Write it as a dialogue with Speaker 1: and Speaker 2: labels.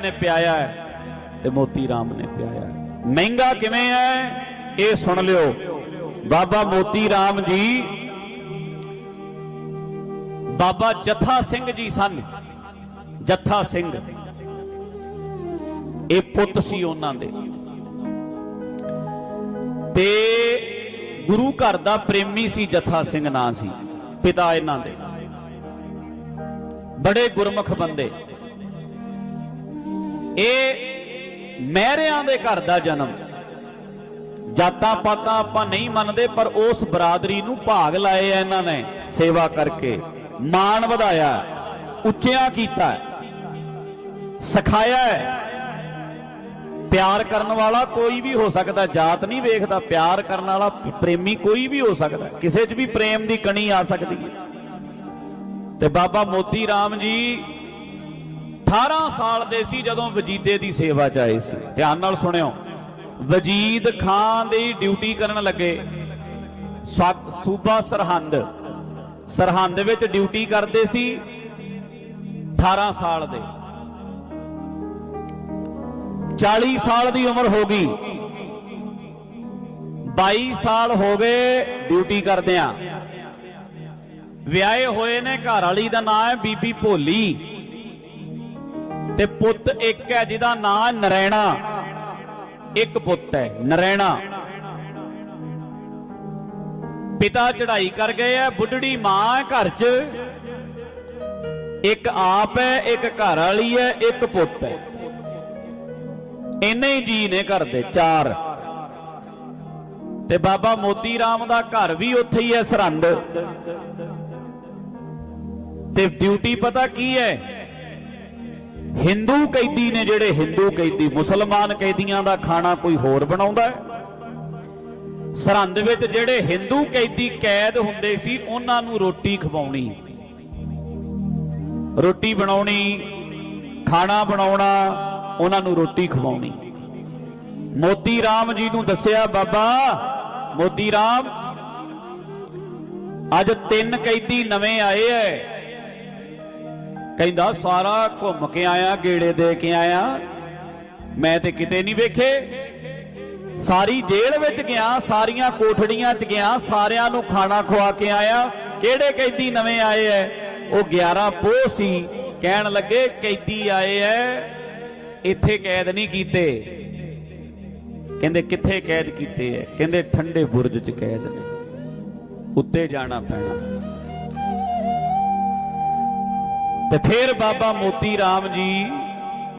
Speaker 1: ਨੇ ਪਿਆਇਆ ਤੇ ਮੋਤੀ ਰਾਮ ਨੇ ਪਿਆਇਆ ਮਹਿੰਗਾ ਕਿਵੇਂ ਹੈ? ਇਹ ਸੁਣ ਲਿਓ। ਬਾਬਾ ਮੋਤੀ ਰਾਮ ਜੀ, ਬਾਬਾ ਜਥਾ ਸਿੰਘ ਜੀ ਸਨ। ਜਥਾ ਸਿੰਘ। ਇਹ ਪੁੱਤ ਸੀ ਉਹਨਾਂ ਦੇ। ਤੇ ਗੁਰੂ ਘਰ ਦਾ ਪ੍ਰੇਮੀ ਸੀ ਜਥਾ ਸਿੰਘ ਨਾਂ ਸੀ, ਪਿਤਾ ਇਹਨਾਂ ਦੇ। ਬੜੇ ਗੁਰਮੁਖ ਬੰਦੇ। ਇਹ ਮਹਿਰਿਆਂ ਦੇ ਘਰ ਦਾ ਜਨਮ। ਜਾਤਾਂ ਪਾਤਾਂ ਆਪਾਂ ਨਹੀਂ ਮੰਨਦੇ, ਪਰ ਉਸ ਬਰਾਦਰੀ ਨੂੰ ਭਾਗ ਲਾਏ ਆ ਇਹਨਾਂ ਨੇ ਸੇਵਾ ਕਰਕੇ। ਮਾਣ ਵਧਾਇਆ, ਉੱਚਿਆਂ ਕੀਤਾ, ਸਿਖਾਇਆ ਪਿਆਰ ਕਰਨ ਵਾਲਾ ਕੋਈ ਵੀ ਹੋ ਸਕਦਾ, ਜਾਤ ਨਹੀਂ ਵੇਖਦਾ, ਪਿਆਰ ਕਰਨ ਵਾਲਾ, ਪ੍ਰੇਮੀ ਕੋਈ ਵੀ ਹੋ ਸਕਦਾ, ਕਿਸੇ 'ਚ ਵੀ ਪ੍ਰੇਮ ਦੀ ਕਣੀ ਆ ਸਕਦੀ ਹੈ। ਤੇ ਬਾਬਾ ਮੋਤੀ ਰਾਮ ਜੀ 18 ਸਾਲ ਦੇ ਸੀ ਜਦੋਂ ਵਜੀਦੇ ਦੀ ਸੇਵਾ 'ਚ ਆਏ ਸੀ। ਧਿਆਨ ਨਾਲ ਸੁਣਿਓ। ਵਜੀਦ ਖਾਨ ਦੀ ਡਿਊਟੀ ਕਰਨ ਲੱਗੇ। ਸੂਬਾ ਸਰਹੰਦ। ਸਰਹੰਦ ਵਿੱਚ ਡਿਊਟੀ ਕਰਦੇ ਸੀ 18 ਸਾਲ ਦੇ। 40 ਸਾਲ ਦੀ ਉਮਰ ਹੋ ਗਈ। 22 ਸਾਲ ਹੋ ਗਏ ਡਿਊਟੀ ਕਰਦਿਆਂ। ਵਿਆਹੇ ਹੋਏ ਨੇ, ਘਰ ਵਾਲੀ ਦਾ ਨਾਮ ਹੈ ਬੀਬੀ ਭੋਲੀ। ਤੇ ਪੁੱਤ ਇੱਕ ਹੈ ਜਿਹਦਾ ਨਾਂ ਨਰੈਣਾ। ਇੱਕ ਪੁੱਤ ਹੈ, ਨਰੈਣਾ। ਪਿਤਾ ਚੜਾਈ ਕਰ ਗਏ ਹੈ, ਬੁੱਢੜੀ ਮਾਂ ਹੈ ਘਰ 'ਚ। ਇੱਕ ਆਪ ਹੈ, ਇੱਕ ਘਰ ਵਾਲੀ ਹੈ, ਇੱਕ ਪੁੱਤ ਹੈ। ਇੰਨੇ ਹੀ ਜੀ ਨੇ ਘਰ ਦੇ, ਚਾਰ। ਤੇ ਬਾਬਾ ਮੋਤੀ ਰਾਮ ਦਾ ਘਰ ਵੀ ਉੱਥੇ ਹੀ ਹੈ ਸਰਹੰਦ। ਤੇ ਡਿਊਟੀ ਪਤਾ ਕੀ ਹੈ? ਹਿੰਦੂ ਕੈਦੀ ਨੇ ਜਿਹੜੇ ਹਿੰਦੂ ਕੈਦੀ, ਮੁਸਲਮਾਨ ਕੈਦੀਆਂ ਦਾ ਖਾਣਾ ਕੋਈ ਹੋਰ ਬਣਾਉਂਦਾ ਹੈ? ਸਰਹੰਦ ਵਿੱਚ ਜਿਹੜੇ ਹਿੰਦੂ ਕੈਦੀ ਕੈਦ ਹੁੰਦੇ ਸੀ, ਉਹਨਾਂ ਨੂੰ ਰੋਟੀ ਖਵਾਉਣੀ। ਰੋਟੀ ਬਣਾਉਣੀ, ਖਾਣਾ ਬਣਾਉਣਾ, ਉਹਨਾਂ ਨੂੰ ਰੋਟੀ ਖਵਾਉਣੀ। ਮੋਤੀ ਰਾਮ ਜੀ ਨੂੰ ਦੱਸਿਆ, ਬਾਬਾ ਮੋਤੀ ਰਾਮ, ਅੱਜ ਤਿੰਨ ਕੈਦੀ ਨਵੇਂ ਆਏ ਐ। ਕਹਿੰਦਾ, ਸਾਰਾ ਘੁੰਮ ਕੇ ਆਇਆ, ਗੇੜੇ ਦੇ ਕੇ ਆਇਆ। ਮੈਂ ਤੇ ਕਿਤੇ ਨਹੀਂ ਵੇਖੇ। ਸਾਰੀ ਜੇਲ੍ਹ ਵਿੱਚ ਗਿਆ, ਸਾਰੀਆਂ ਕੋਠੜੀਆਂ 'ਚ ਗਿਆ, ਸਾਰਿਆਂ ਨੂੰ ਖਾਣਾ ਖਵਾ ਕੇ ਆਇਆ। ਕਿਹੜੇ ਕੈਦੀ ਨਵੇਂ ਆਏ ਐ? ਉਹ 11 ਪੋਹ ਸੀ। ਕਹਿਣ ਲੱਗੇ, ਕੈਦੀ ਆਏ ਐ, ਇੱਥੇ ਕੈਦ ਨਹੀਂ ਕੀਤੇ। ਕਹਿੰਦੇ, ਕਿੱਥੇ ਕੈਦ ਕੀਤੇ ਐ? ਕਹਿੰਦੇ, ਠੰਡੇ ਬੁਰਜ 'ਚ ਕੈਦ ਨੇ। ਉੱਤੇ ਜਾਣਾ ਪੈਣਾ। ਤੇ ਫਿਰ ਬਾਬਾ ਮੋਤੀ ਰਾਮ ਜੀ